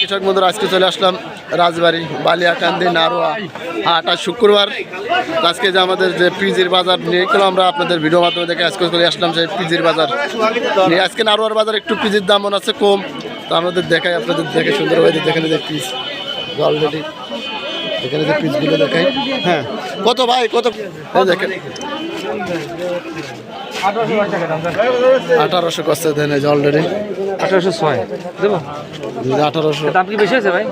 কৃষক বন্ধুরা, আজকে চলে আসলাম রাজবাড়ি, বালিয়াকান্দি, নারোয়া হাট। আর শুক্রবার আজকে যে আমাদের যে পিজির বাজার নিয়ে গেলাম আমরা আপনাদের ভিডিও মাধ্যমে দেখে আজকে চলে আসলাম সেই পিজির বাজার নিয়ে। আজকে নারোয়ার বাজার একটু পিজির দাম মনে আছে কম, তো আমাদের দেখাই, আপনাদের দেখে সুন্দরভাবে দেখেন যে পিস অলরেডি এখানে যে পিসগুলো দেখাই। হ্যাঁ কত ভাই, কত? দেখেন। আঠারোশো কষ্ট দেন অলরেডি আঠারোশো ছয়। দেবো? আঠারোশো। দাম কি বেশি আছে ভাই?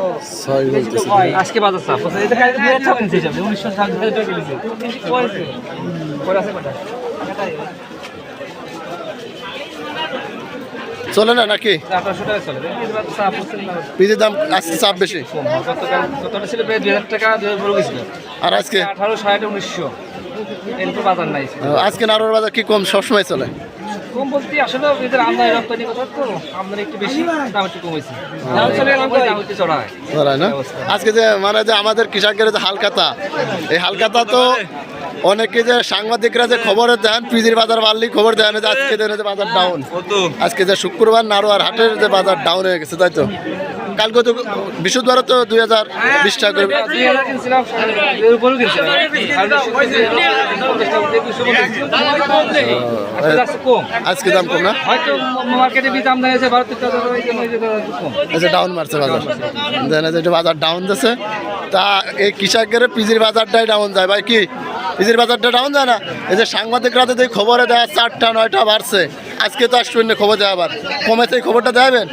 ছয় আজকে বাজার চাপ। এটা কাল দুই হাজার ছাব্বিশ হিসাবে উনিশশো সাত হাজার টাকা কিনেছে পরে আছে কটা? চলে না নাকি। পিজির দাম আজকে চাপ বেশি। আর আজকে? আঠারো ষাট উনিশশো। আজকে নারোর বাজার কি কম সবসময় চলে? কম বলতে আসলে এদের আমদানি রপ্তানি কথা তো আমদানি একটু বেশি দাম একটু কমেছে। দাম চলে দাম একটু চড়ায়। হয় না? আজকে যে মানে যে আমাদের কৃষকের যে হালকাতা এই হালকাতা তো অনেকে যে সাংবাদিকরা যে খবর দেন পিজির বাজার বাড়লেই খবর দেন যে আজকে দেন যে বাজার ডাউন আজকে যে শুক্রবার নারোয়ার হাটের যে বাজার ডাউন হয়ে গেছে তাই তো? কালকে তো বৃহস্পতিবার তো দুই হাজার বিশ টাকা করে। আজকে দাম কম না? আচ্ছা ডাউন মারছে বাজার। দেন এই যে একটু বাজার ডাউন দিচ্ছে তা এই কৃষকের পিজির বাজারটাই ডাউন যায়। ভাই, কি? পিজির বাজারটা ডাউন যায় না? এই যে সাংবাদিকরা তো খবরে দেয়, চারটা, নয়টা বাড়ছে। আজকে তো আসবেন না খবর দেওয়াবার কমেছে এই খবরটা দেবেন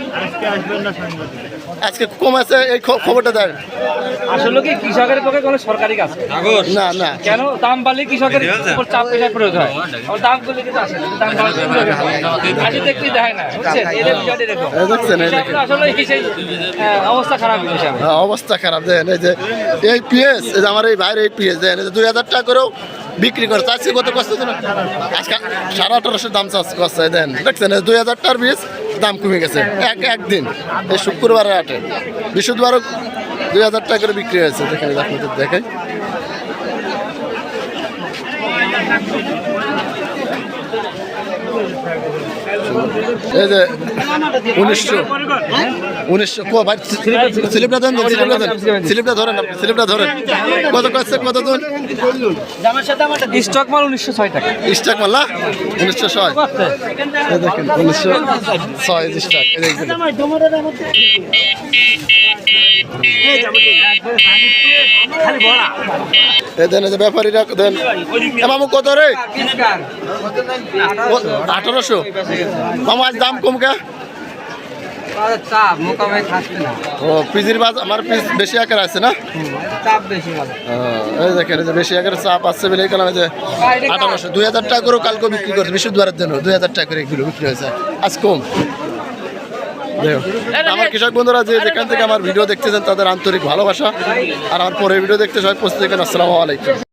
আজকে কমেছে এই খবরটা দেবেন আসলে কি কৃষকের পক্ষে কোনো সরকারি কাজ? না না। কেন? দাম বাড়লে কৃষকের উপর চাপ পেশার প্রয়োগ হয়। আর দাম করলে কিন্তু আসে দাম আজকে দেখতে দেখায় না বুঝছেন? এদের বিষয়টা এই দেখছেন, এই কৃষকরা আসলে কি সেই অবস্থা খারাপ হিসাবে। হ্যাঁ, অবস্থা খারাপ। দেন এই যে এই পিএস এই যে আমার এই বাইরে এই পিএস দেন এই যে দুই হাজার টাকা করেও বিক্রি করে আজকে কত কষ্ট আজকে সাড়ে আঠারোশো দাম চাষ করছে, দেন। দেখছেন দুই হাজার টাকার দাম কমে গেছে, এক একদিন, এই শুক্রবারের হাটে। বৃহস্পতিবারও দুই হাজার টাকা করে বিক্রি হয়েছে দেখেন আপনাদের দেখাই। এই যে, উনিশশো। উনিশশো ভাই স্লিপটা দেন স্লিপটা দেন স্লিপটা ধরেন আপনি স্লিপটা ধরেন। কত কষ্ট কত দিন স্টক মাল উনিশশো ছয় টাকা। স্টাক মাল্লা উনিশশো ছয়। দেখেন উনিশশো ছয় স্টাক দেখবেন দেন এই যে ব্যাপারীরা দেন। মামু কত রে? আঠারোশো। মামু আজ দাম কম কে চাপ মোকামে খাচ্ছে না। ও পিজির বাজ আমার পিস বেশি আকার আছে না? চাপ বেশি এই দেখেন যে বেশি আকারের চাপ আছে বলে এখানে যে আঠারোশো দুই হাজার টাকা করেও কালকে বিক্রি করছে জন্য। দুই হাজার টাকা করে এগুলো বিক্রি হয়েছে। আজ কম। আমার কৃষক বন্ধুরা যে যেখান থেকে আমার ভিডিও দেখতেছেন তাদের আন্তরিক ভালোবাসা। আর আমার পরের ভিডিও দেখতে সবাই থাকেন। আসসালামু আলাইকুম।